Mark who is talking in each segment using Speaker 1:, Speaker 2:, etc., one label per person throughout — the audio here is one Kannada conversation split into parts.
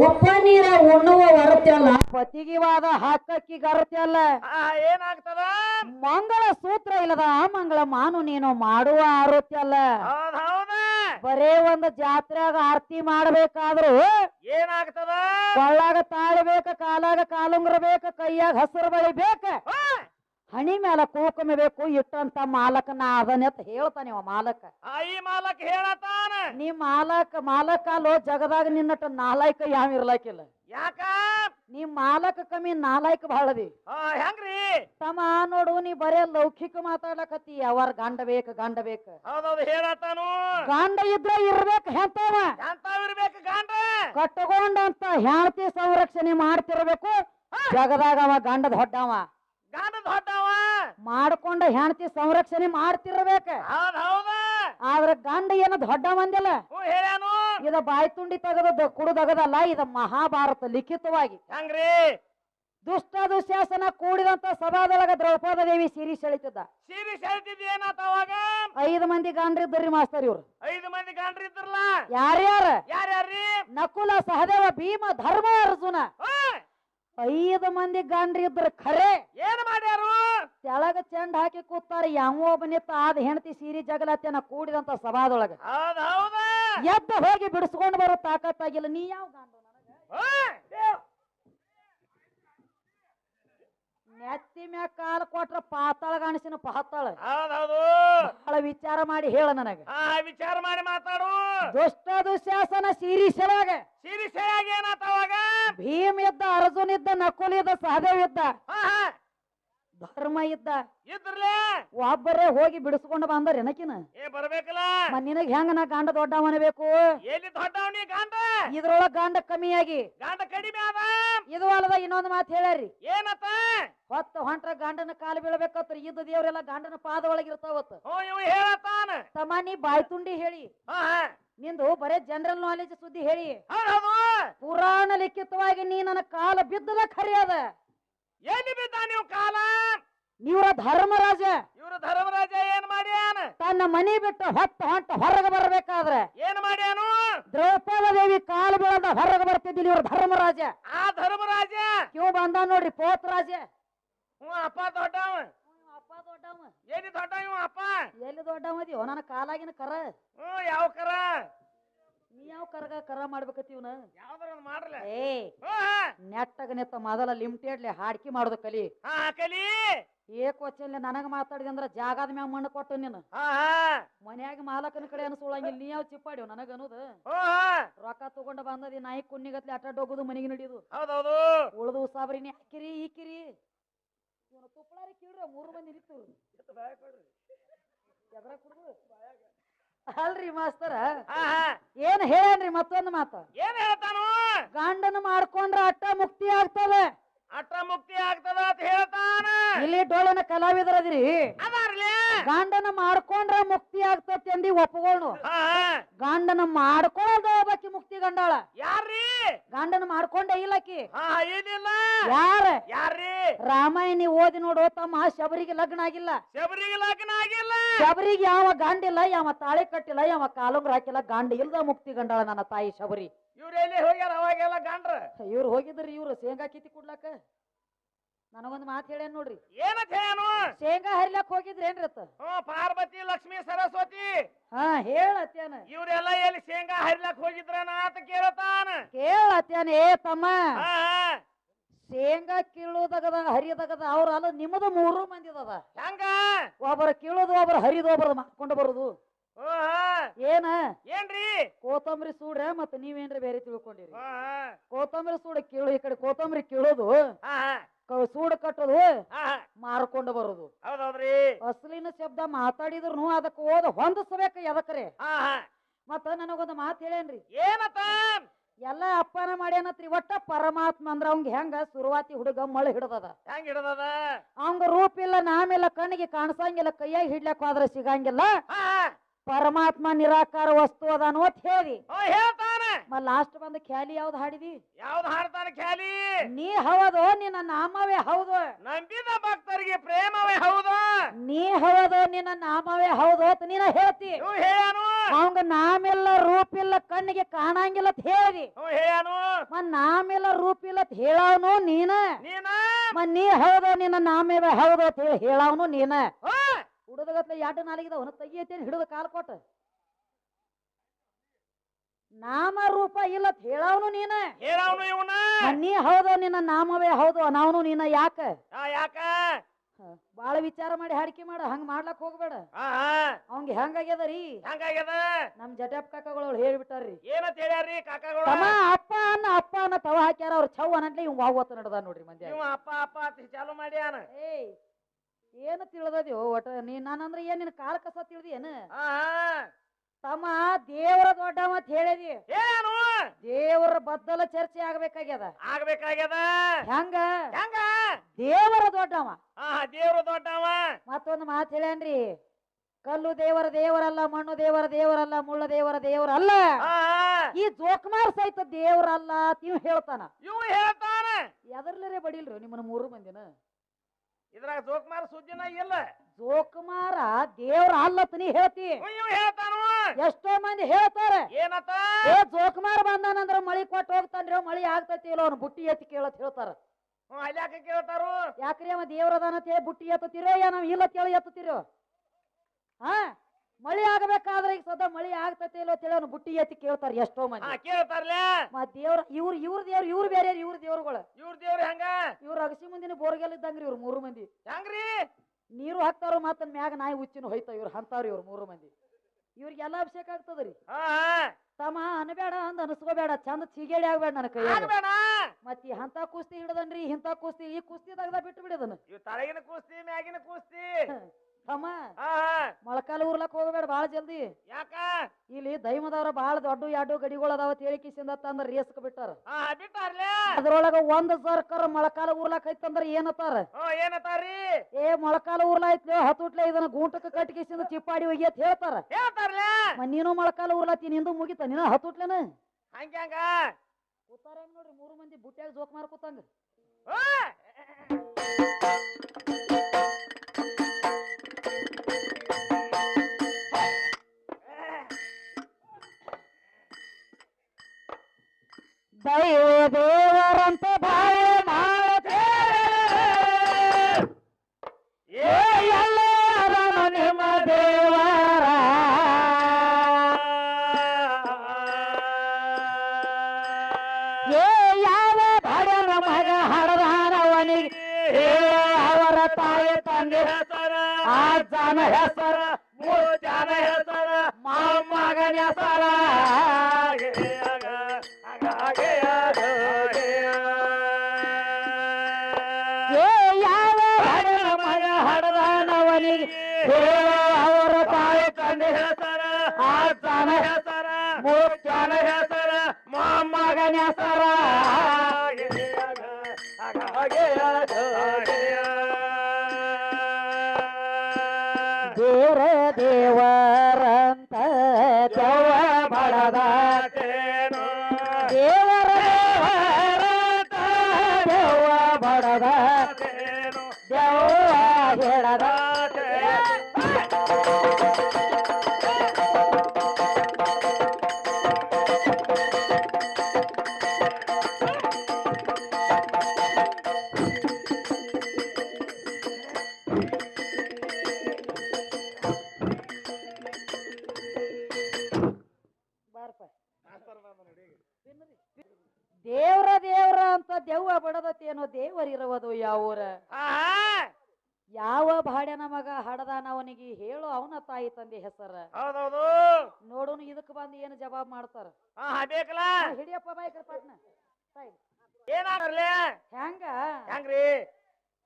Speaker 1: ಉಪ್ಪ ನೀರ ಉಣ್ಣುವ ಹೊರತಲ್ಲ ಪತಿಗಿವಾದ ಹಾಕಕ್ಕಿ ಗರತ್ಯಲ್ಲ
Speaker 2: ಆ ಏನಾಗ್ತದ?
Speaker 1: ಮಂಗಳ ಸೂತ್ರ ಇಲ್ಲದ ಮಂಗಳ ಮಾನು ನೀನು ಮಾಡುವ ಆರೋತ್ಯಲ್ಲ
Speaker 2: ಹೌದ್ ಹೌದ.
Speaker 1: ಬರೇ ಒಂದು ಜಾತ್ರೆಯಾಗ ಆರತಿ ಮಾಡ್ಬೇಕಾದ್ರು
Speaker 2: ಏನಾಗ್ತದ?
Speaker 1: ಕೊಳ್ಳಾಗ ತಾಳ್ಬೇಕ ಕಾಲಾಗ ಕಾಲುಂಗ್ರ ಬೇಕ ಕೈಯಾಗ ಹಸಿರು ಬಳಿ ಬೇಕ
Speaker 2: ಆ,
Speaker 1: ಹಣಿ ಮ್ಯಾಲ ಕೂಕುಮೆ ಬೇಕು ಇಟ್ಟಂತ ಮಾಲಕನ ನಾ ಅದನ್ನೇ ಅಂತ ಹೇಳ್ತಾನೆ ಇವ ಮಾಲಕ.
Speaker 2: ಆ ಈ ಮಾಲಕ್ ಹೇಳತಾನ
Speaker 1: ನೀ ಮಾಲಕ ಮಾಲಕ ಅಲ್ಲೋ ಜಗದಾಗ ನಿನ್ನಟ ನಾಲಾಯ್ಕ ಯಾವ ಇರ್ಲಾಕಿಲ್ಲ.
Speaker 2: ಯಾಕ?
Speaker 1: ನೀ ಮಾಲಕ ಕಮ್ಮಿ ನಾಲಾಯ್ಕ ಬಹಳದಿ
Speaker 2: ಆ ಹೆಂಗ್ರಿ?
Speaker 1: ತಮ್ಮ ನೋಡು ನೀ ಬರೇ ಲೌಕಿಕ ಮಾತಾಡ್ಲಕತ್ತಿ ಯಾವಾರ ಗಂಡ ಬೇಕ ಗಂಡ ಬೇಕ.
Speaker 2: ಹೌದೌದು ಹೇಳತಾನು
Speaker 1: ಗಂಡ ಇದ್ರ ಇರ್ಬೇಕು ಹೆಂತವ.
Speaker 2: ಎಂತಾವ್ ಇರ್ಬೇಕು ಗಾಂಡ?
Speaker 1: ಕಟ್ಟಗೊಂಡಂತ ಹೆಂಡತಿ ಸಂರಕ್ಷಣೆ ಮಾಡ್ತಿರ್ಬೇಕು. ಜಗದಾಗ ಅವ ಗಂಡದ ದೊಡ್ಡವ.
Speaker 2: ಗಾಂಡ ದೊಡ್ಡವ
Speaker 1: ಮಾಡ್ಕೊಂಡ ಹೆಂಡತಿ ಸಂರಕ್ಷಣೆ ಮಾಡ್ತಿರ್ಬೇಕ.
Speaker 2: ಹೌದ್ ಹೌದ.
Speaker 1: ಆದ್ರ ಗಂಡ ಏನ ದೊಡ್ಡ ಮಂದಿಲ್ಲ.
Speaker 2: ಹೇಳ್ಯಾನು?
Speaker 1: ಇದ ಬಾಯಿ ತುಂಡಿ ತೆಗದ ಕುಡುದಗದಲ್ಲ ಇದ ಮಹಾಭಾರತ ಲಿಖಿತವಾಗಿ.
Speaker 2: ಹೆಂಗ್ರಿ?
Speaker 1: ದುಷ್ಟ ದುಶ್ಯಾಸನ ಕೂಡಿದಂತ ಸಭಾದೊಳಗ ದ್ರೌಪದ ದೇವಿ ಸಿರಿ ಸೆಳಿತಿದ್ದ.
Speaker 2: ಸೀರಿ ಸೆಳಿತಿದ್ ಏನಾತ ಅವಾಗ?
Speaker 1: ಐದು ಮಂದಿ ಗಾಂಡ್ರಿದ್ದರಿ ಮಾಸ್ತರ್ ಇವ್ರು.
Speaker 2: ಐದು ಮಂದಿ ಗಾಂಡ್ರಿದ್ರಲ್ಲ
Speaker 1: ಯಾರ್ಯಾರ?
Speaker 2: ಯಾರ್ಯಾರ್ರಿ?
Speaker 1: ನಕುಲ ಸಹದೇವ ಭೀಮ ಧರ್ಮ ಅರ್ಜುನ. ಐದು ಮಂದಿ ಗಂಡ್ರಿ ಇದ್ರ ಖರೆ.
Speaker 2: ಏನ್ ಮಾಡ್ಯಾರು?
Speaker 1: ಕೆಳಗ ಚೆಂಡ್ ಹಾಕಿ ಕೂತಾರ ಯಾವ ಒಬ್ಬ ನಿತ್ತ ಆದ ಹೆಂಡತಿ ಸೀರಿ ಜಗಲತ್ತೆನ ಕೂಡಿದಂತ ಸಭಾದೊಳಗ.
Speaker 2: ಹೌದ್ ಹೌದ.
Speaker 1: ಎದ್ದ ಹೋಗಿ ಬಿಡಿಸ್ಕೊಂಡ್ ಬರೋ ತಾಕತ್ತಾಗಿಲ್ಲ. ನೀ ಯಾವ ಗಂಡು ನನಗ
Speaker 2: ಆ,
Speaker 1: ನೆತ್ತಿ ಮ್ಯಾಗ ಕಾಲ ಕೊಟ್ರ ಪಾತಾಳ ಕಾಣಿಸಿನ ಪಾತಾಳ.
Speaker 2: ಹೌದ್ ಹೌದು
Speaker 1: ಬಹಳ ವಿಚಾರ ಮಾಡಿ ಹೇಳ ನನಗ.
Speaker 2: ಆ ವಿಚಾರ ಮಾಡಿ ಮಾತಾಡು.
Speaker 1: ದುಷ್ಟ ದುಶ್ಯಾಸನ ಸೀರಿ ಸೆಳಗ
Speaker 2: ಸೀರಿ ಸೆಯಾಗಿ ಏನಾತ ಅವಾಗ?
Speaker 1: ಭೀಮ್ ಇದ್ದ ಅರ್ಜುನ್ ಇದ್ದ ನಕುಲ್ ಇದ್ದ ಸಹದೇವ್ ಇದ್ದ.
Speaker 2: ಹಾ ಹಾ
Speaker 1: ಧರ್ಮ ಇದ್ದ.
Speaker 2: ಇದ್ರಲೇ
Speaker 1: ಒಬ್ಬರೇ ಹೋಗಿ ಬಿಡಿಸ್ಕೊಂಡು ಬಂದರ್ ಏನಕಿನ
Speaker 2: ಏ ಬರ್ಬೇಕಲ್ಲ?
Speaker 1: ನಿನಗ್ ಹೆಂಗ ನಾ ಗಂಡ ದೊಡ್ಡವನ ಬೇಕು?
Speaker 2: ಎಲ್ಲಿ ದೊಡ್ಡವನಿ ಗಾಂಡ?
Speaker 1: ಇದ್ರೊಳಗ ಗಂಡ ಕಮ್ಮಿಯಾಗಿ.
Speaker 2: ಗಾಂಡ ಕಡಿಮೆ ಅದ.
Speaker 1: ಇದು ಅಲ್ಲದ ಇನ್ನೊಂದು ಮಾತು ಹೇಳ್ಯಾರಿ.
Speaker 2: ಏನಪ್ಪ
Speaker 1: ಹೊತ್ತ ಹೊಂಟ್ರ ಗಂಡನ ಕಾಲು ಬೀಳ್ಬೇಕತ್ರ. ಇದ್ದ ದೇವ್ರೆಲ್ಲ ಗಂಡನ ಪಾದ ಒಳಗಿರ್ತಾವತ್ತ
Speaker 2: ಹೋ ಇವ್ ಹೇಳತ್ತಾನ.
Speaker 1: ತಮ್ಮ ನೀ ಬಾಯ್ ತುಂಡಿ ಹೇಳಿ.
Speaker 2: ಹಾ
Speaker 1: ನಿಂದು ಬರೇ ಜನರಲ್ ನಾಲೆಜ್ ಸುದ್ದಿ ಹೇಳಿ.
Speaker 2: ಹೌದ್ ಹೌದು.
Speaker 1: ಪುರಾಣ ಲಿಖಿತವಾಗಿ ನೀ ನನ್ನ ಕಾಲ ಬಿದ್ದಲ ಖರೆ ಅದ.
Speaker 2: ಎಲ್ಲಿ ಬಿದ್ದ ನೀವು ಕಾಲ?
Speaker 1: ನೀವ್ರ ಧರ್ಮರಾಜ.
Speaker 2: ಇವ್ರು ಧರ್ಮರಾಜ ಏನ್ ಮಾಡ್ಯಾನ?
Speaker 1: ತನ್ನ ಮನಿ ಬಿಟ್ಟು ಹೊತ್ತ ಹೊಂಟ ಹೊರಗೆ ಬರಬೇಕಾದ್ರೆ.
Speaker 2: ಏನ್ ಮಾಡ್ಯಾನು?
Speaker 1: ದ್ರೌಪದ ದೇವಿ ಕಾಲು ಬೀಳದ ಹೊರಗೆ ಬರ್ತಿದ್ದೀನಿ ಇವ್ರ ಧರ್ಮರಾಜ.
Speaker 2: ಆ ಧರ್ಮರಾಜ?
Speaker 1: ಇವ್ ಬಂದ ನೋಡ್ರಿ ಪೋತ್ರಾಜ.
Speaker 2: ಹ್ಞೂ ಅಪ್ಪ ದೊಡ್ಡವ.
Speaker 1: ಅಪ್ಪ ದೊಡ್ಡವ.
Speaker 2: ಎಲ್ಲಿ ದೊಡ್ಡ ಇವ ಅಪ್ಪ?
Speaker 1: ಎಲ್ಲಿ ದೊಡ್ಡವದಿಯೋ ನನ್ನ ಕಾಲಾಗಿನ ಕರ.
Speaker 2: ಹ್ಞೂ ಯಾವ ಕರ?
Speaker 1: ನೀ ಯಾವ ಕರಗ ಕರ ಮಾಡ್ಬೇಕತ್ತೀವ್ನ
Speaker 2: ಯಾವ್ದಾರ ಒಂದ್ ಮಾಡ್ರಲ್ಲ?
Speaker 1: ಏ ನೆಟ್ಟಗ ನೆತ್ತ ಮೊದಲ ಲಿಮಿಟೆಡ್ಲಿ ಹಾಡ್ಕಿ ಮಾಡೋದು ಕಲಿ.
Speaker 2: ಹಾ ಕಲಿ.
Speaker 1: ಕೊಚ್ಚಲ್ಲಿ ನನಗ ಮಾತಾಡಿದೆ ಅಂದ್ರ ಜಾಗದ ಮ್ಯಾಗ ಮಣ್ಣು ಕೊಟ್ಟು ನೀನು.
Speaker 2: ಹಾ
Speaker 1: ಮನ್ಯಾಗ ಮಾಲಕನ ಕಡೆ ಅನ್ಸೋಳಂಗಿಲ್ಲ ನೀ ಯಾವ ಚಿಪ್ಪಾಡಿವ್ ನನಗ ಅನ್ನೋದು? ರೊಕ್ಕ ತಗೊಂಡ ಬಂದದಿ ನಾಯಿ ಕುನ್ನಿಗತ್ಲಿ ಅಟ್ಟ ಹೋಗುದು ಮನೆಗೆ ನಡಿಯೋದು.
Speaker 2: ಹೌದೌದು.
Speaker 1: ಉಳ್ದು ಸಾಬ್ರಿನಿ ಹಾಕಿರಿ ಈಕಿರಿ. ಇವನು ತುಪ್ಪಳಾರಿ ಕೀಳ್ರ ಮೂರು ಮಂದಿ ನಿಂತು ಎದ್ರ ಕುಡ್ದು? ಅಲ್ರಿ ಮಾಸ್ತರ? ಏನ್ ಹೇಳ್ರಿ ಮತ್ತೊಂದು ಮಾತ?
Speaker 2: ಏನ್ ಹೇಳ್ತಾನು?
Speaker 1: ಗಂಡನ ಮಾಡ್ಕೊಂಡ್ರ ಅಟ್ಟ ಮುಕ್ತಿ ಆಗ್ತದ.
Speaker 2: ಅಟ್ಟ ಮುಕ್ತಿ ಆಗ್ತದ ಅಂತ ಹೇಳ್ತಾನ.
Speaker 1: ಇಲ್ಲಿ ಡೋಳನ ಕಲಾವಿದರದಿರಿ.
Speaker 2: ಅದಾರ್ಲೆ
Speaker 1: ಗಂಡನ ಮಾಡ್ಕೊಂಡ್ರ ಮುಕ್ತಿ ಆಗ್ತತಿ ಅಂದಿ
Speaker 2: ಹಾ.
Speaker 1: ಗಂಡನ ಮಾಡ್ಕೊಳ್ಳೋದ ಒಬ್ಬಾಕಿ ಮುಕ್ತಿ ಗಂಡಾಳ.
Speaker 2: ಯಾರ್ರಿ?
Speaker 1: ಗಂಡನ ಮಾಡ್ಕೊಂಡೇ ಇಲ್ಲಕಿ.
Speaker 2: ಏನಿಲ್ಲ.
Speaker 1: ಯಾರ?
Speaker 2: ಯಾರ್ರಿ?
Speaker 1: ರಾಮಾಯಣಿ ಓದಿ ನೋಡು ತಮ್ಮ ಶಬರಿಗೆ ಲಗ್ನ ಆಗಿಲ್ಲ.
Speaker 2: ಶಬರಿಗೆ ಲಗ್ನ ಆಗಿಲ್ಲ.
Speaker 1: ಶಬರಿಗೆ ಯಾವ ಗಾಂಡಿಲ್ಲ ಯಾವ ತಾಳಿ ಕಟ್ಟಿಲ್ಲ ಯಾವ ಕಾಲುಂಗ್ರ ಹಾಕಿಲ್ಲ ಗಂಡ ಇಲ್ದ ಮುಕ್ತಿ ಗಂಡಾಳ ನನ್ನ ತಾಯಿ ಶಬರಿ.
Speaker 2: ಇವ್ರು ಎಲ್ಲಿ ಹೋಗ್ಯಾರ ಅವಾಗೆಲ್ಲ ಗಂಡ್ರ?
Speaker 1: ಇವ್ರು ಹೋಗಿದ್ರಿ ಇವ್ರು ಶೇಂಗಾ ಕಿತ್ತಿ ಕುಡ್ಲಕ್ಕ. ನನಗೊಂದು ಮಾತು ಹೇಳ್ಯಾನ ನೋಡ್ರಿ.
Speaker 2: ಏನಂತ ಹೇಳು
Speaker 1: ಶೇಂಗಾ ಹರಿಲಕ್ ಹೋಗಿದ್ರಿ ಏನ್ರತ್ತ
Speaker 2: ಪಾರ್ವತಿ ಲಕ್ಷ್ಮಿ ಸರಸ್ವತಿ.
Speaker 1: ಹಾ ಹೇಳತ್ಯಾನ
Speaker 2: ಇವ್ರೆಲ್ಲ ಎಲ್ಲಿ ಶೇಂಗಾ ಹರಿಲಕ್ ಹೋಗಿದ್ರ ಅಂತ ಕೇಳತಾನ.
Speaker 1: ಕೇಳತ್ತೇನ ಏ ತಮ್ಮ. ಶೇಂಗಾ ಕೀಳೋದಗದ ಹರಿಯದಗದ ಅವ್ರ ಅಲ್ಲ ನಿಮ್ಮದು ಮೂರು ಮಂದಿದದ
Speaker 2: ಹೆಂಗ?
Speaker 1: ಒಬ್ಬರ ಕೀಳೋದು ಒಬ್ಬರ ಹರಿದು ಒಬ್ಬರ ಮಾಡ್ಕೊಂಡು ಬರುದು. ಏನ?
Speaker 2: ಏನ್ರಿ?
Speaker 1: ಕೋತಂಬರಿ ಸೂಡ ಮತ್ತೆ ನೀವೇನ್ರಿ ಬೇರೆ ತಿಳ್ಕೊಂಡಿರಿ? ಕೋತಂಬರಿ ಸೂಡ ಕೀಳು ಈ ಕಡೆ ಕೋತಂಬರಿ ಕೀಳೋದು ಸೂಡು ಕಟ್ಟೋದು ಮಾರ್ಕೊಂಡು ಬರೋದು.
Speaker 2: ಹೌದೌದ್ರಿ.
Speaker 1: ಅಸಲಿನ ಶಬ್ದ ಮಾತಾಡಿದ್ರು ಅದಕ್ಕೆ ಓದ ಹೊಂದಿಸ್ಬೇಕು ಎದಕ್ರೆ ಮತ್ತ ನನಗೊಂದು ಮಾತು ಹೇಳೇನ್ರಿ.
Speaker 2: ಏನಪ್ಪ
Speaker 1: ಎಲ್ಲ ಅಪ್ಪನ ಮಾಡ್ಯಾನತ್ರಿ ಒಟ್ಟ ಪರಮಾತ್ಮ ಅಂದ್ರ ಅವಂಗ ಹೆಂಗ ಸುರುವಾತಿ ಹುಡುಗ ಮಳೆ ಹಿಡದದ.
Speaker 2: ಹೆಂಗ್ ಹಿಡದದ?
Speaker 1: ಅವಂಗ ರೂಪ ಇಲ್ಲ ನಾಮಿಲ್ಲ ಕಣ್ಣಿಗೆ ಕಾಣಿಸಂಗಿಲ್ಲ ಕೈಯಾಗ ಹಿಡ್ಲಕ್ ಹೋದ್ರ ಸಿಗಂಗಿಲ್ಲ. ಪರಮಾತ್ಮ ನಿರಾಕಾರ ವಸ್ತು ಅದಾನು ಅಂತ ಹೇಳಿ.
Speaker 2: ಓ ಹೇಳ್ತಾನ.
Speaker 1: ಮ ಲಾಸ್ಟ್ ಬಂದ ಖ್ಯಾಲಿ ಯಾವ್ದು ಹಾಡಿದಿ?
Speaker 2: ಯಾವ್ದು ಹಾಡ್ತಾನ ಖ್ಯಾಲಿ?
Speaker 1: ನೀ ಹೌದು ನಿನ್ನ ನಾಮವೇ ಹೌದು.
Speaker 2: ನಂಬಿದ ಭಕ್ತರಿಗೆ ಪ್ರೇಮವೇ ಹೌದು.
Speaker 1: ನೀ ಹೌದು ನಿನ್ನ ನಾಮವೇ ಹೌದು ಅಂತ ನೀನ ಹೇಳ್ತಿ.
Speaker 2: ನೀವು ಹೇಳ್ಯಾನು.
Speaker 1: ಅವಂಗ ನಾಮಿಲ್ಲ ರೂಪಿಲ್ಲ ಕಣ್ಣಿಗೆ ಕಾಣಂಗಿಲ್ಲ ಅಂತ ಹೇಳಿ.
Speaker 2: ಹೇಳ್ಯಾನು.
Speaker 1: ಮ ನಾಮಿಲ್ಲ ರೂಪಿಲ್ಲ ಅಂತ ಹೇಳವನು ನೀನ.
Speaker 2: ನೀನ?
Speaker 1: ಮ ನೀ ಹೌದು ನಿನ್ನ ನಾಮವೇ ಹೌದು ಅಂತ ಹೇಳಿ ಹೇಳವನು ನೀನ. ಹುಡುಗತ್ಲೆ ಎರಡು ನಾಲಿಗೆ ಅವನು ತೆಗಿಯತ್ತೇನು ಹಿಡಿದು ಕಾಲು ಕೊಟ್ಟ. ನಾಮ ರೂಪ ಇಲ್ಲ ಅಂತ ಹೇಳವನು ನೀನ.
Speaker 2: ಹೇಳವನು ಇವನ.
Speaker 1: ನೀ ಹೌದು ನಿನ್ನ ನಾಮವೇ ಹೌದು ಅನಾವನು ನೀನ ಯಾಕ?
Speaker 2: ಆ, ಯಾಕ?
Speaker 1: ಬಾಳ ವಿಚಾರ ಮಾಡಿ ಹಾಡಿಕೆ ಮಾಡ ಹಂಗ ಮಾಡ್ಲಕ್ ಹೋಗ್ಬೇಡ.
Speaker 2: ಆ, ಆ,
Speaker 1: ಅವಂಗ ಹೆಂಗಾಗ್ಯದ ರೀ
Speaker 2: ಹಂಗಾಗ್ಯದ?
Speaker 1: ನಮ್ ಜಟಪ್ ಕಾಕಗಳು ಹೇಳ್ಬಿಟ್ಟಾರ್ರಿ.
Speaker 2: ಏನಂತ ಹೇಳ್ಯಾರ್ರಿ ಕಾಕಾಗಳು
Speaker 1: ತಮ್ಮ ಅಪ್ಪ ಅನ್ನ ಅಪ್ಪ ಅನ್ನ ತವ ಹಾಕ್ಯಾರ ಅವ್ರ ಚವ್ ಅನ್ನಂತ ಇವ್ ವಾವತ್ತ ನಡ್ದ ನೋಡ್ರಿ ಮಂದಿ
Speaker 2: ಇವ ಅಪ್ಪ ಅಪ್ಪ ಅಂತ ಚಾಲು ಮಾಡ್ಯಾನ.
Speaker 1: ಏಯ್ ಏನು ತಿಳಿದದ್ಯೋ ಒಟ್ಟ ನೀ ನಾನಂದ್ರ ಏನ್ ನಿನ್ ಕಾಲ ಕಸ ತಿಳಿದಿ ಏನ
Speaker 2: ಹಾ ಹಾ
Speaker 1: ತಮ್ಮ ದೇವರ ದೊಡ್ಡ ಮತ್ ಹೇಳಿದಿ.
Speaker 2: ಏನು?
Speaker 1: ದೇವರ ಬದ್ದಲ ಚರ್ಚೆ ಆಗ್ಬೇಕಾಗ್ಯದ.
Speaker 2: ಆಗ್ಬೇಕಾಗ್ಯದ?
Speaker 1: ಹೆಂಗ?
Speaker 2: ಹೆಂಗ?
Speaker 1: ದೇವರ ದೊಡ್ಡವ
Speaker 2: ದೇವರ ದೊಡ್ಡವ
Speaker 1: ಮತ್ತೊಂದು ಮಾತು ಹೇಳ್ಯಾನ್ರಿ. ಕಲ್ಲು ದೇವರ ದೇವರಲ್ಲ ಮಣ್ಣು ದೇವರ ದೇವರಲ್ಲ ಮುಳ್ಳ ದೇವರ ದೇವರಲ್ಲ. ಈ ಜೋಕುಮಾರ್ ಸಹಿತ ದೇವರಲ್ಲ ತಿಳ್ ಹೇಳ್ತಾನ.
Speaker 2: ಇವ್ ಹೇಳ್ತಾನ.
Speaker 1: ಎದರ್ಲರೇ ಬಡಿಲ್ರಿ ನಿಮ್ಮನ್ನ ಮೂರು ಮಂದಿನ?
Speaker 2: ಇದ್ರಾಗ ಜೋಕುಮಾರ ಸುದ್ದಿನ ಇಲ್ಲ.
Speaker 1: ಜೋಕುಮಾರ ದೇವ್ರ ಅಲ್ಲತ್ ನೀ ಹೇಳ್ತಿ.
Speaker 2: ಅಯ್ಯೋ ಇವ ಹೇಳ್ತಾನು
Speaker 1: ಎಷ್ಟೋ ಮಂದಿ ಹೇಳ್ತಾರೆ.
Speaker 2: ಏನತ್ತ?
Speaker 1: ಏ ಜೋಕುಮಾರ್ ಬಂದಾನಂದ್ರ ಮಳಿ ಕೊಟ್ಟು ಹೋಗ್ತಾನ್ರಿ ಅವ್ ಮಳಿ ಆಗ್ತೈತಿ ಇಲ್ಲ ಅವ್ನು ಬುಟ್ಟಿ ಎತ್ತಿ ಕೇಳತ್ ಹೇಳ್ತಾರ.
Speaker 2: ಅಲ್ಯಾಕೆ ಅಲ್ಲಿ ಯಾಕೆ ಕೇಳ್ತಾರು?
Speaker 1: ಯಾಕ್ರಿ ಅವ ದೇವ್ರ ಅದಾನ ಅಂತ ಹೇಳಿ ಬುಟ್ಟಿ ಎತ್ತತಿರೋ ಏನ ಇಲ್ಲ ಕೇಳಿ ಎತ್ತತಿರೋ ಹಾ? ಮಳಿ ಆಗಬೇಕಾದ್ರೆ ಈಗ ಸದಾ ಮಳಿ ಆಗ್ತೈತಿ ಇಲ್ಲೋ ಅಂತೇಳಿ ಅವ್ನು ಬುಟ್ಟಿ ಎತ್ತಿ ಕೇಳ್ತಾರೆ ಎಷ್ಟೋ ಮಂದಿ.
Speaker 2: ಕೇಳ್ತಾರಲ್ಲ?
Speaker 1: ಮತ್ ದೇವ್ರ ಇವ್ರ ಇವ್ರ ದೇವ್ರ ಇವ್ರ ಬೇರೆ ಇವ್ರ ದೇವ್ರುಗಳು.
Speaker 2: ಇವ್ರ ದೇವ್ರ ಹೆಂಗ?
Speaker 1: ಇವ್ರ ಅಗಸಿ ಮುಂದಿನ ಬೋರ್ಗೆಲ್ ಇದ್ದಂಗ್ರಿ ಇವ್ರ ಮೂರು ಮಂದಿ.
Speaker 2: ಹೆಂಗ್ರಿ?
Speaker 1: ನೀರು ಹಾಕ್ತಾರ ಮಾತ ಮ್ಯಾಗ ನಾಯಿ ಉಚ್ಚಿನ ಹೋಯ್ತಾವ ಇವ್ರು ಹಂತಾವ್ರಿ ಇವ್ರ ಮೂರು ಮಂದಿ. ಇವ್ರಿಗೆಲ್ಲ ಅಭಿಷೇಕ ಆಗ್ತದ್ರಿ.
Speaker 2: ತಮ
Speaker 1: ತಮ್ಮ ಅನ್ಬೇಡ ಅಂದ್ ಅನ್ಸ್ಕೋಬೇಡ ಚಂದ ಚೀಗೇಳಿ ಆಗ್ಬೇಡ ನನ್ನ
Speaker 2: ಕೈ
Speaker 1: ಮತ್ ಈ ಹಂತ ಕುಸ್ತಿ ಹಿಡದನ್ರಿ ಇಂತ ಕುಸ್ತಿ ಈ ಕುಸ್ತಿದಾಗ ಬಿಟ್ಟು ಬಿಡದನ್
Speaker 2: ಇವ್ ತಳಗಿನ ಕೂಸ್ತಿ ಮ್ಯಾಗಿನ ಕೂಸ್ತಿ.
Speaker 1: ತಮ್ಮ. ಮೊಳಕಾಲ ಊರ್ಲಕ್ ಹೋಗಬೇಡ ಬಾಳ ಜಲ್ದಿ.
Speaker 2: ಯಾಕ?
Speaker 1: ಇಲ್ಲಿ ದೈಮದವ್ರ ಬಾಳ ದೊಡ್ಡ ಎರಡು ಗಡಿಗಳು ಅದಾವ ತೇಳಿಕಿಸಿಂದ ತಂದ್ರ ರೇಸ್ಕ್ ಬಿಟ್ಟಾರ. ಅದ್ರೊಳಗ ಒಂದ್ ಸರ್ಕರ್ ಮೊಳಕಾಲ ಊರ್ಲಕ್ ಐತಂದ್ರ ಏನತ್ತಾರ?
Speaker 2: ಓ ಏನತ್ತಾರ್ರಿ?
Speaker 1: ಏ ಮೊಳಕಾಲ ಊರ್ಲ ಐತ್ಲೋ ಹತ್ತುಟ್ಲೆ ಇದನ್ನ ಗೂಂಟಕ್ಕೆ ಕಟ್ಕಿಸಿಂದ ಚಿಪ್ಪಾಡಿ ಹೋಗಿ ಅಂತ ಹೇಳ್ತಾರ ನೀನು ಮೊಳಕಾಲ ತಿ ನಿಂದು ಮುಗಿತ ನೀನು ಹತ್ತುಟ್ಲೆನ
Speaker 2: ಹಂಗ ಹಂಗ.
Speaker 1: ಕೂತಾರ ನೋಡ್ರಿ ಮೂರು ಮಂದಿ ಬುಟ್ಟ್ಯಾಗ ಜೋಕ್ ಮಾರ್ ದೈವ ದೇವರಂತ ಭಾವ ಮಾಡದೆ
Speaker 2: ಏ
Speaker 1: ಎಲ್ಲರ ನಿಮ್ಮ ದೇವರ ಏ ಯಾವ ಭಡನ ಮಗ ಹಡದಾನವನಿಗೆ ಏ ಅವರ ತಾಯಿ ತಂದೆ
Speaker 2: ಹೆಸರ
Speaker 1: ಆ ಜನ ಹೆಸರ
Speaker 2: ಮೂರು ಜನ ಹೆಸರ
Speaker 1: ಮೊಮ್ಮಗನ ಹೆಸರ ಮಗ ಹಡದಾನವನಿಗೆ ಏ ಅವರ ತಾಯಿ ತಂದೆ
Speaker 2: ಹೆಸರ
Speaker 1: ಆ ಜನ
Speaker 2: ಹೆಸರ
Speaker 1: ಮೂರು
Speaker 2: ಜನ ಹೆಸರ
Speaker 1: ಮೊಮ್ಮಗನ ಹೆಸರ ದೇವ್ರ ದೇವರಂತ ದೆವ್ವ ಬಡದ ದೇವರ ದೇವರಂತ ದೆವ್ವ ಬಡದ ದೆವ್ವ ಹೇಳದ ದೇವ್ರ ದೇವ್ರ ಅಂತ ದೆವ್ವ ಬಡದತ್ತೇನೋ ದೇವರಿರುವುದು ಯಾವೂರ? ಯಾವ ಬಾಡ್ಯನ ಮಗ ಹಡದಾನವನಿಗೆ ಹೇಳು ಅವನ ತಾಯಿ ತಂದೆ ಹೆಸರ.
Speaker 2: ಹೌದೌದು.
Speaker 1: ನೋಡೋನು ಇದಕ್ ಬಂದು ಏನು ಜವಾಬ್ ಮಾಡ್ತಾರ?
Speaker 2: ಬೇಕಲ್ಲ?
Speaker 1: ಹಿಡಿಯಪ್ಪ ಬಾಯ್ಕ ಪಟ್ನ. ಸೈಡ್.
Speaker 2: ಏನಾಗ್ರಲ್ಲ
Speaker 1: ಹೆಂಗ?
Speaker 2: ಹೆಂಗ್ರಿ?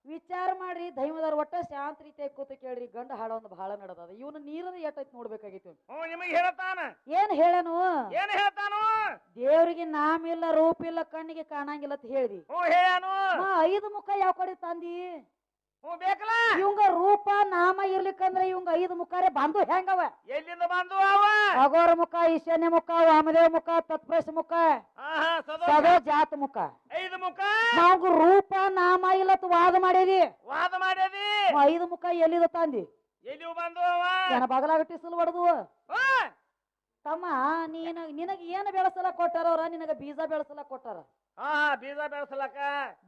Speaker 1: ವಿಚಾರ ಮಾಡ್ರಿ ದೈವದವ್ರ ಒಟ್ಟ ಶಾಂತ ರೀತಿಯಾಗಿ ಕೂತು ಕೇಳ್ರಿ ಗಂಡ ಹಾಡ ಒಂದು ಬಹಳ ನಡೆದದ. ಇವನು ನೀರದ ಎಟ್ಟೈತಿ ನೋಡ್ಬೇಕಾಗಿತ್ತು.
Speaker 2: ನಿಮಗೆ ಹೇಳ್ತಾನ
Speaker 1: ಏನ್ ಹೇಳನು?
Speaker 2: ಏನ್ ಹೇಳ್ತಾನು?
Speaker 1: ದೇವ್ರಿಗೆ ನಾಮಿಲ್ಲ ರೂಪಿಲ್ಲ ಕಣ್ಣಿಗೆ ಕಾಣಂಗಿಲ್ಲ ಅಂತ ಹೇಳಿದಿ. ಐದು ಮುಖ ಯಾವ ಕಡೆ ತಂದಿ?
Speaker 2: ಬೇಕಲ್ಲ?
Speaker 1: ಇವಂಗ ರೂಪ ನಾಮ ಇರ್ಲಿಕ್ಕಂದ್ರೆ ಇವಂಗ ಐದು ಮುಖಾರೆ ಬಂದು ಹೆಂಗವ?
Speaker 2: ಎಲ್ಲಿಂದ ಬಂದು ಅವ?
Speaker 1: ಅಗೋರ ಮುಖ ಈಶಾನ್ಯ ಮುಖ ವಾಮದೇವ ಮುಖ ತತ್ಪ್ರಶ ಮುಖ
Speaker 2: ಸದೋ
Speaker 1: ಜಾತ ಮುಖ.
Speaker 2: ಐದು ಮುಖ?
Speaker 1: ನಾವು ರೂಪ ನಾಮ ಇಲ್ಲತ್ ವಾದ ಮಾಡೇದಿ.
Speaker 2: ವಾದ
Speaker 1: ಮಾಡೇದಿ? ಐದು ಮುಖ ಎಲ್ಲಿದ ತಂದಿ?
Speaker 2: ಎಲ್ಲಿ ಬಂದು ಅವ?
Speaker 1: ಬಗಲಾಗ ಟಿಸಲ್ ಹೊಡೆದು
Speaker 2: ಹಾ,
Speaker 1: ತಮ್ಮ ನೀನ ನಿನಗ ಏನು ಬೆಳೆಸಲ ಕೊಟ್ಟಾರ ಅವ್ರ ನಿನಗ ಬೀಜ ಬೆಳೆಸಲ ಕೊಟ್ಟಾರ.
Speaker 2: ಹಾ ಬೀಜ ಬೆಳೆಸಲಕ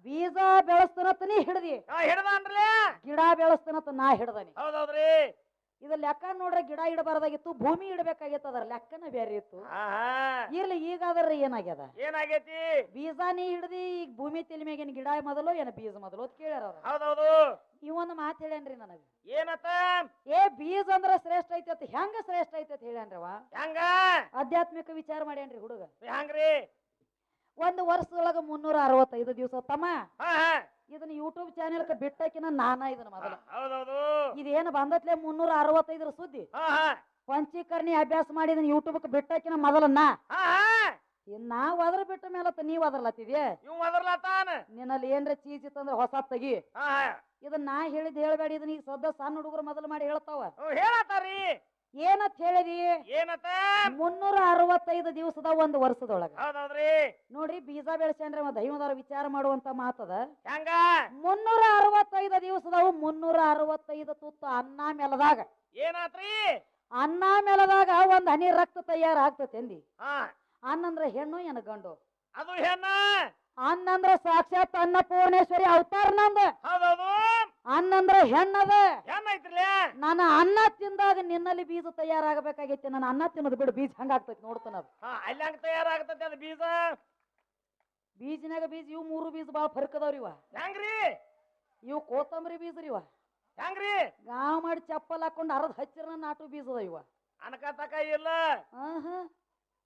Speaker 1: ಬೀಜ ಬೆಳೆಸ್ತನತ್ತ ನೀ ಹಿಡ್ದಿ.
Speaker 2: ಹಿಡ್ದಾನ್ರಿ
Speaker 1: ಗಿಡ ಬೆಳೆಸ್ತನತ್ತ ನಾ ಹಿಡ್ದನಿ.
Speaker 2: ಹೌದೌದ್ರಿ.
Speaker 1: ಇದು ಲೆಕ್ಕ ನೋಡ್ರೆ ಗಿಡ ಇಡಬಾರ್ದಾಗಿತ್ತು ಭೂಮಿ ಇಡಬೇಕಾಗಿತ್ತು ಅದ್ರ ಲೆಕ್ಕನ ಬೇರೆ ಇತ್ತು. ಇರ್ಲಿ ಈಗಾದ್ರೆ ಏನಾಗ್ಯದ?
Speaker 2: ಏನಾಗೈತಿ?
Speaker 1: ಬೀಜ ನೀ ಹಿಡ್ದಿ ಈಗ ಭೂಮಿ ತಲೆ ಮ್ಯಾಗಿನ ಗಿಡ ಮೊದಲು ಏನ ಬೀಜ ಮೊದಲು ಅಂತ ಕೇಳ್ಯಾರ
Speaker 2: ಹೌದೌದು.
Speaker 1: ಇವೊಂದು ಮಾತು ಹೇಳ್ಯಾನ್ರಿ ನನಗೆ.
Speaker 2: ಏನತ್ತ?
Speaker 1: ಏ ಬೀಜ ಅಂದ್ರ ಶ್ರೇಷ್ಠ ಐತಿ ಅಂತ ಹೆಂಗ ಶ್ರೇಷ್ಠ ಐತಿ ಅಂತ ಹೇಳ್ಯಾನ್ರಿ ಅವ
Speaker 2: ಹೆಂಗ?
Speaker 1: ಆಧ್ಯಾತ್ಮಿಕ ವಿಚಾರ ಮಾಡ್ಯಾನ್ರಿ ಹುಡುಗ.
Speaker 2: ಹೆಂಗ್ರಿ?
Speaker 1: ಒಂದು ವರ್ಷದೊಳಗ ಮುನ್ನೂರ ಅರವತ್ತೈದು ದಿವಸ ತಮ್ಮ. ಇದನ್ನ ಯೂಟ್ಯೂಬ್ ಚಾನೆಲ್ ಬಿಟ್ಟಕಿನ ನಾನ ಇದನ್ನ ಮೊದಲ. ಇದೇನ ಬಂದತ್ಲೆ ಮುನ್ನೂರ ಅರವತ್ತೈದರ ಸುದ್ದಿ ಪಂಚೀಕರಣಿ ಅಭ್ಯಾಸ ಮಾಡಿ ಇದನ್ನ ಯೂಟ್ಯೂಬ್ ಬಿಟ್ಟಕಿನ ಮೊದಲನ್ನ? ನಾ ಅದ್ರ ಬಿಟ್ಟ ಮೇಲತ್ತ ನೀವ್ ಅದ್ರಲತ್ತಿದ್ಯೆ ನಿನ್ನಲ್ಲಿ ಏನ್ರ ಚೀಜ್ ಇತ್ತಂದ್ರ ಹೊಸ ತೆಗಿ. ಇದನ್ನ ನಾ ಹೇಳಿದ್ ಹೇಳ್ಬೇಡಿ ಇದನ್ನ ಈಗ ಸದ್ದ ಸಣ್ಣ ಹುಡುಗರು ಮೊದಲು ಮಾಡಿ ಹೇಳ್ತಾವ. ಏನತ್ ಹೇಳಿದಿ?
Speaker 2: ಏನತ್ತ
Speaker 1: ಮುನ್ನೂರ ಅರವತ್ತೈದು ದಿವಸದ ಒಂದು ವರ್ಷದೊಳಗ.
Speaker 2: ಹೌದೌದ್ರಿ.
Speaker 1: ನೋಡ್ರಿ ಬೀಜ ಬೆಳೆಸ್ಯಾನ್ರಿ ಮತ್ತೆ ದೈವದವ್ರ ವಿಚಾರ ಮಾಡುವಂತ ಮಾತದ.
Speaker 2: ಹೆಂಗ?
Speaker 1: ಮುನ್ನೂರ ಅರವತ್ತೈದು ದಿವಸದವು ಮುನ್ನೂರ ಅರವತ್ತೈದು ತುತ್ತು ಅನ್ನ ಮೆಲದಾಗ.
Speaker 2: ಏನಾತ್ರಿ?
Speaker 1: ಅನ್ನ ಮೆಲದಾಗ ಒಂದ್ ಹನಿ ರಕ್ತ ತಯಾರಾಗ್ತತಿ ಅಂದಿ
Speaker 2: ಹಾ
Speaker 1: ಅನ್ನಂದ್ರ ಹೆಣ್ಣು ಏನ ಗಂಡು?
Speaker 2: ಅದು ಹೆಣ್ಣ.
Speaker 1: ಅನ್ನಂದ್ರ ಸಾಕ್ಷಾತ್ ಅನ್ನಪೂರ್ಣೇಶ್ವರಿ ಅವತಾರ ನಂದ.
Speaker 2: ಹೌದೌದು.
Speaker 1: ಅನ್ನಂದ್ರ ಹೆಣ್ಣದ ನಾನು ಅನ್ನ ತಿಂದಾಗ ನಿನ್ನಲ್ಲಿ ಬೀಜ ತಯಾರಾಗಬೇಕಾಗೈತಿ. ನಾನು ಅನ್ನ ತಿನ್ನೋದು ಬಿಡು ಬೀಜ ಹಂಗಾಗ್ತೈತಿ ನೋಡ್ತಾನ ಅದು
Speaker 2: ಹಾ ಅಲ್ಲಿ ಹಂಗ ತಯಾರಾಗತೈತಿ ಅದು ಬೀಜ?
Speaker 1: ಬೀಜನಾಗ ಬೀಜ ಇವು ಮೂರು ಬೀಜ ಭಾಳ ಫರ್ಕ್ ಅದಾವ್ರಿ ಇವ.
Speaker 2: ಹೆಂಗ್ರಿ?
Speaker 1: ಇವು ಕೋತಂಬರಿ ಬೀಜ ರೀ ಇವ.
Speaker 2: ಹೆಂಗ್ರಿ?
Speaker 1: ಗಾವ್ ಮಾಡಿ ಚಪ್ಪಲ್ ಹಾಕೊಂಡು ಅರ್ಧ ಹಚ್ಚಿರ ನಾಟು ಬೀಜ ಅದ ಇವ.
Speaker 2: ಅನಕತಕ ಇಲ್ಲ.
Speaker 1: ಆಹಾ.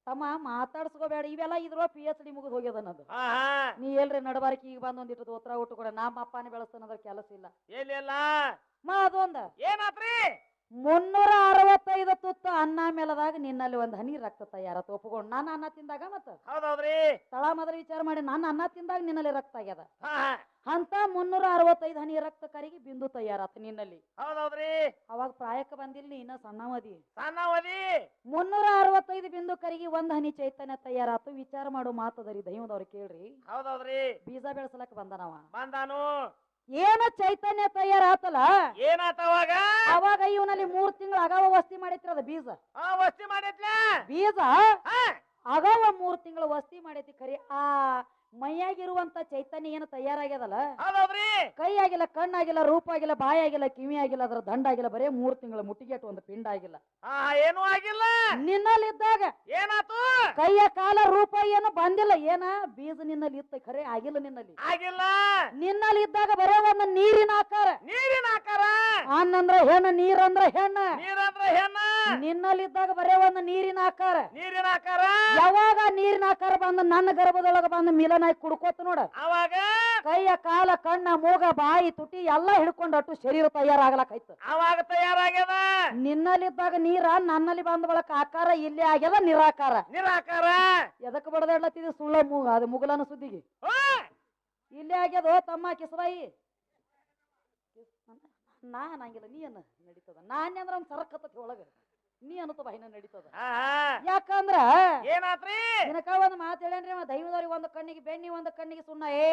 Speaker 1: ತಮ್ಮ ಮಾತಾಡ್ಸ್ಕೋಬೇಡ ಇವೆಲ್ಲ ಇದ್ರೋ ಪಿ ಎಚ್ ಡಿ ಮುಗಿದು ಹೋಗ್ಯದ ಅನ್ನೋದು ನೀ ಎಲ್ರಿ ನಡಬಾರಕಿ ಈಗ ಬಂದ್ ಒಂದಿಟ್ಟು ದೋತ್ರ ಊಟ ಕೂಡ ನಮ್ಮ ಅಪ್ಪನೇ ಬೆಳೆಸ್ತಾನದ್ರ ಕೆಲಸ ಇಲ್ಲ.
Speaker 2: ಎಲ್ಲಿಲ್ಲ
Speaker 1: ಮಾ ಅದೊಂದ.
Speaker 2: ಏನಾತ್ರಿ?
Speaker 1: ಮುನ್ನೂರ ಅರವತ್ತೈದು ತುತ್ತು ಅನ್ನ ಮೇಲದಾಗ ನಿನ್ನಲ್ಲಿ ಒಂದ್ ಹನಿ ರಕ್ತ ತಯಾರ ಒಪ್ಕೊಂಡು ನಾನು ಅನ್ನ ತಿಂದಾಗ ಮತ್ತೆ?
Speaker 2: ಹೌದೌದ್ರಿ.
Speaker 1: ತಳ ಮೊದಲ ವಿಚಾರ ಮಾಡಿ ನಾನು ಅನ್ನ ತಿಂದಾಗ ನಿನ್ನಲ್ಲಿ ರಕ್ತ ಆಗ್ಯದ. ಅಂತ ಮುನ್ನೂರ ಅರವತ್ತೈದು ಹನಿ ರಕ್ತ ಕರಿಗೆ ಬಿಂದು ತಯಾರಾತ ನಿನ್ನಲ್ಲಿ.
Speaker 2: ಹೌದೌದ್ರಿ.
Speaker 1: ಅವಾಗ ಪ್ರಾಯಕ ಬಂದಿಲ್ಲ ನೀ ಇನ್ನ ಸಣ್ಣವದಿ
Speaker 2: ಸಣ್ಣವದಿ
Speaker 1: ಮುನ್ನೂರ ಅರವತ್ತೈದು ಬಿಂದು ಕರಿಗೆ ಒಂದ್ ಹನಿ ಚೈತನ್ಯ ತಯಾರಾತು. ವಿಚಾರ ಮಾಡೋ ಮಾತದರಿ ದೈವದವ್ರು ಕೇಳ್ರಿ.
Speaker 2: ಹೌದೌದ್ರಿ.
Speaker 1: ಬೀಜ ಬೆಳೆಸಲಕ್ ಬಂದನವ.
Speaker 2: ಬಂದಾನು.
Speaker 1: ಏನ ಚೈತನ್ಯ ತಯಾರಾತಲ್ಲ?
Speaker 2: ಏನಾತ ಅವಾಗ?
Speaker 1: ಅವಾಗ ಇವನಲ್ಲಿ ಮೂರ್ ತಿಂಗಳು ಅಗಾವ ವಸ್ತಿ ಮಾಡಿತ್ರ ಅದ ಬೀಜ.
Speaker 2: ಆ ವಸ್ತಿ ಮಾಡೈತ್ಲ?
Speaker 1: ಬೀಜ?
Speaker 2: ಹಾ
Speaker 1: ಒಂದ್ ಮೂರ್ ತಿಂಗಳು ವಸ್ತಿ ಮಾಡೈತಿ ಖರೀ ಆ ಮೈಯಾಗಿರುವಂತ ಚೈತನ್ಯ ಏನು ತಯಾರಾಗ್ಯದಲ್ಲ? ಕೈ ಆಗಿಲ್ಲ ಕಣ್ಣಾಗಿಲ್ಲ ರೂಪ ಆಗಿಲ್ಲ ಬಾಯಿ ಆಗಿಲ್ಲ ಕಿವಿ ಆಗಿಲ್ಲ ಅದ್ರ ದಂಡ ಆಗಿಲ್ಲ ಬರೇ ಮೂರ್ ತಿಂಗಳ ಮುಟ್ಟಿಗೆಟ್ಟು ಒಂದು ಪಿಂಡ ಆಗಿಲ್ಲ
Speaker 2: ಏನು ಏನೂ ಆಗಿಲ್ಲ.
Speaker 1: ನಿನ್ನಲ್ಲಿದ್ದಾಗ
Speaker 2: ಏನಾತು?
Speaker 1: ಕೈಯ ಕಾಲ ರೂಪ ಏನು ಬಂದಿಲ್ಲ. ಏನ? ಬೀಜ ನಿನ್ನಲ್ಲಿ ಇತ್ತ ಖರೆ ಆಗಿಲ್ಲ ನಿನ್ನಲ್ಲಿ.
Speaker 2: ಆಗಿಲ್ಲ.
Speaker 1: ನಿನ್ನಲ್ಲಿ ಇದ್ದಾಗ ಬರೇ ಒಂದು ನೀರಿನ ಆಕಾರ.
Speaker 2: ನೀರಿನ ಆಕಾರ.
Speaker 1: ಅನ್ನಂದ್ರ ಹೆಣ್ಣ ನೀರಂದ್ರ ಹೆಣ್ಣ.
Speaker 2: ನೀರಂದ್ರ ಹೆಣ್ಣ.
Speaker 1: ನಿನ್ನಲ್ಲಿದ್ದಾಗ ಬರೇ ಒಂದು ನೀರಿನ ಆಕಾರ.
Speaker 2: ನೀರಿನ ಆಕಾರ?
Speaker 1: ಯಾವಾಗ ನೀರಿನ ಆಕಾರ ಬಂದು ನನ್ನ ಗರ್ಭದೊಳಗ ಬಂದು ಮಿಲನಾಗಿ ಕುಡ್ಕೋತ ನೋಡ.
Speaker 2: ಅವಾಗ
Speaker 1: ಕೈಯ ಕಾಲ ಕಣ್ಣ ಮೂಗ ಬಾಯಿ ತುಟಿ ಎಲ್ಲಾ ಹಿಡ್ಕೊಂಡು ಅಟ್ಟು ಶರೀರ ತಯಾರಾಗ್ಲಕೈತ
Speaker 2: ಅವಾಗ ತಯಾರಾಗ್ಯದ?
Speaker 1: ನಿನ್ನಲ್ಲಿದ್ದಾಗ ನೀರ ನನ್ನಲ್ಲಿ ಬಂದ ಬಳಕ ಆಕಾರ ಇಲ್ಲಿ ಆಗ್ಯದ ನಿರಾಕಾರ.
Speaker 2: ನಿರಾಕಾರ?
Speaker 1: ಎದಕ್ ಬಡದಾಡ್ಲತ್ತಿದ್ ಸುಳ್ಳ ಮೂಗ ಅದು ಮುಗಲನ ಸುದ್ದಿಗೆ? ಇಲ್ಲಿ ಆಗ್ಯದ ತಮ್ಮ ಕಿಸಬಾಯಿ. ನಾನಾಗಿಲ್ಲ ನೀ ಅನ್ನ ನಡೀತದ? ನಾನೇ ಅಂದ್ರೆ ಒಂದ್ ಸರಕತ್ತತಿ ಒಳಗ. ನೀ ಅನ್ನತ ಬಾಯಿನ ನಡೀತದ. ಯಾಕಂದ್ರ
Speaker 2: ಏನಾತ್ರಿ?
Speaker 1: ನಿನಕ ಒಂದ್ ಮಾತು ಹೇಳೇನ್ರಿ ಅವ? ದೈವದವ್ರಿಗೆ ಒಂದು ಕಣ್ಣಿಗೆ ಬೆಣ್ಣಿ ಒಂದ್ ಕಣ್ಣಿಗೆ ಸುಣ್ಣ ಏ.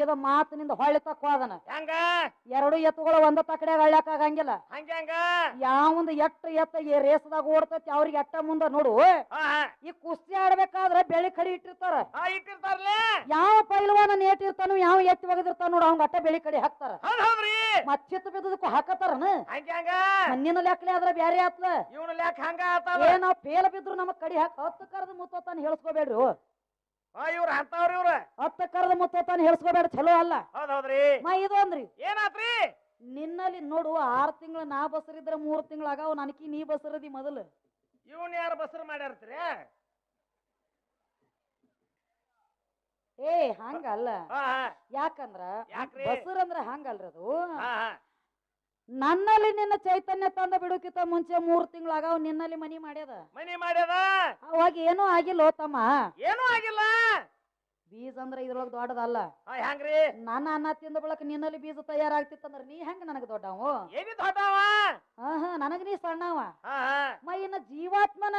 Speaker 1: ಇದ ಮಾತಿನಿಂದ ಹೊಳ್ಳಿ ತಕ್ಕೋದನ
Speaker 2: ಹೆಂಗ?
Speaker 1: ಎರಡು ಎತ್ತುಗಳು ಒಂದ ತಕಡೆ ಅಳ್ಯಾಕ ಆಗಂಗಿಲ್ಲ.
Speaker 2: ಹಂಗ
Speaker 1: ಯಾವಂದ್ ಎಟ್ಟ ಎತ್ತ ಈ ರೇಸದಾಗ ಓಡ್ತೈತಿ ಅವ್ರಿಗೆ ಎಟ್ಟ ಮುಂದ ನೋಡು. ಈ ಕುಸ್ತಿ ಆಡ್ಬೇಕಾದ್ರ ಬೆಳಿ ಕಡಿ ಇಟ್ಟಿರ್ತಾರ.
Speaker 2: ಹಾ, ಇಟ್ಟಿರ್ತಾರ್ಲೆ.
Speaker 1: ಯಾವ ಪೈಲ್ವಾನ ಏಟಿರ್ತಾನು ಯಾವ ಎತ್ತಿ ಒಗದಿರ್ತಾನ ನೋಡ ಅವ್ನ ಅಟ್ಟ ಬೆಳಿ ಕಡಿ ಹಾಕ್ತಾರ.
Speaker 2: ಹೌದ್ ಹೌದ್ರಿ.
Speaker 1: ಮತ್ ಚಿತ್ತ ಬಿದ್ದದಕ್ಕೂ ಹಾಕತಾರನ
Speaker 2: ಹಂಗ ಹೆಂಗ.
Speaker 1: ಮಣ್ಣಿನ ಲೆಕ್ಕಲೆ ಆದ್ರ ಬ್ಯಾರೆ ಆತ್ಲ.
Speaker 2: ಇವನು ಲೆಕ್ಕ ಹಂಗ ಆತಾವ.
Speaker 1: ಏ ನಾವ್ ಪೇಲ ಬಿದ್ರು ನಮಗ್ ಕಡಿ ಹಾಕ ಹತ್ತು ಕರದ ಮುತ್ತತಾನ ಹೇಳ್ಸ್ಕೋಬೇಡ್ರಿ
Speaker 2: ಆ ಇವ್ರ ಅಂತವ್ರ ಇವ್ರ.
Speaker 1: ಹತ್ತು ಕರದ ಮುತ್ತತಾನ ಹೇಳ್ಸ್ಕೋಬೇಡ ಚಲೋ ಅಲ್ಲ.
Speaker 2: ಹೌದ್ ಹೌದ್ರಿ.
Speaker 1: ಮಾ ಇದು ಅಂದ್ರಿ
Speaker 2: ಏನಾತ್ರಿ?
Speaker 1: ನಿನ್ನಲ್ಲಿ ನೋಡು ಆರ್ ತಿಂಗಳ ನಾ ಬಸರಿದ್ರ ಮೂರ್ ತಿಂಗಳಾಗ ನನಕಿ ನೀ ಬಸರದಿ ಮೊದಲು.
Speaker 2: ಇವನ್ ಯಾರು ಬಸರು ಮಾಡ್ಯಾರ್ತ್ರಿ?
Speaker 1: ಏ ಹಂಗಲ್ಲ. ಯಾಕಂದ್ರ? ಬಸರ್ ಅಂದ್ರ ಹಂಗಲ್ರಿ ಅದು. ನನ್ನಲ್ಲಿ ನಿನ್ನ ಚೈತನ್ಯ ತಂದ ಬಿಡುಕಿತ ಮುಂಚೆ ಮೂರ್ ತಿಂಗಳ ಆಗಾವ ನಿನ್ನಲ್ಲಿ ಮನಿ ಮಾಡ್ಯದ.
Speaker 2: ಮನಿ ಮಾಡ್ಯದ?
Speaker 1: ಅವಾಗ ಏನೂ ಆಗಿಲ್ಲ ತಮ್ಮ.
Speaker 2: ಏನೂ ಆಗಿಲ್ಲ?
Speaker 1: ಬೀಜ ಅಂದ್ರ ಇದ್ರೊಳಗ ದೊಡ್ಡದಲ್ಲ.
Speaker 2: ಹೆಂಗ್ರಿ?
Speaker 1: ನನ್ನ ಅನ್ನ ತಿಂದ ಬಳಕ ನಿನ್ನಲ್ಲಿ ಬೀಜ ತಯಾರಾಗ್ತಿತ್ತಂದ್ರ ನೀ ಹೆಂಗ ನನಗ ದೊಡ್ಡವ?
Speaker 2: ಏನಿ ದೊಡ್ಡವ?
Speaker 1: ಹಾ ಹಾ ನನಗ ನೀ ಸಣ್ಣವ. ಮ ಇನ್ನ ಜೀವಾತ್ಮನ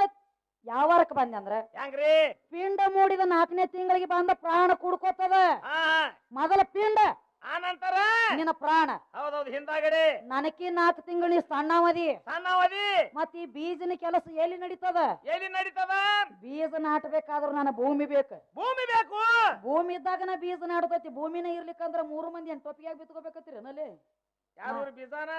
Speaker 1: ಯಾವಾರಕ್ ಬಂದಂದ್ರ
Speaker 2: ಹೆಂಗ್ರಿ?
Speaker 1: ಪಿಂಡ ಮೂಡಿದ ನಾಲ್ಕನೇ ತಿಂಗಳಿಗೆ ಬಂದ ಪ್ರಾಣ ಕುಡ್ಕೋತದ.
Speaker 2: ಹಾ
Speaker 1: ಮೊದಲ ಪಿಂಡ.
Speaker 2: ಆನಂತರ
Speaker 1: ನಿನ್ನ ಪ್ರಾಣ.
Speaker 2: ಹೌದೌದು ಹಿಂದಾಗಡೆ.
Speaker 1: ನನಕಿ ನಾಲ್ಕು ತಿಂಗಳು ಸಣ್ಣವದಿ
Speaker 2: ಸಣ್ಣ ಅವಧಿ.
Speaker 1: ಮತ್ ಈ ಬೀಜನ ಕೆಲಸ ಎಲ್ಲಿ ನಡೀತದ?
Speaker 2: ಎಲ್ಲಿ ನಡೀತದ?
Speaker 1: ಬೀಜ ನಾಟಬೇಕಾದ್ರ ನನ್ನ ಭೂಮಿ ಬೇಕು.
Speaker 2: ಭೂಮಿ ಬೇಕು?
Speaker 1: ಭೂಮಿ ಇದ್ದಾಗ ನಾ ಬೀಜ ನಾಟತೈತಿ. ಭೂಮಿನ ಇರ್ಲಿಕ್ಕಂದ್ರ ಮೂರು ಮಂದಿ ಎಂಟು ಟೊಪ್ಪಿಯಾಗಿ ಬಿತ್ಕೋಬೇಕತ್ತೀರಿ ನಲ್ಲಿ
Speaker 2: ಯಾರು ಬೀಜಾನ?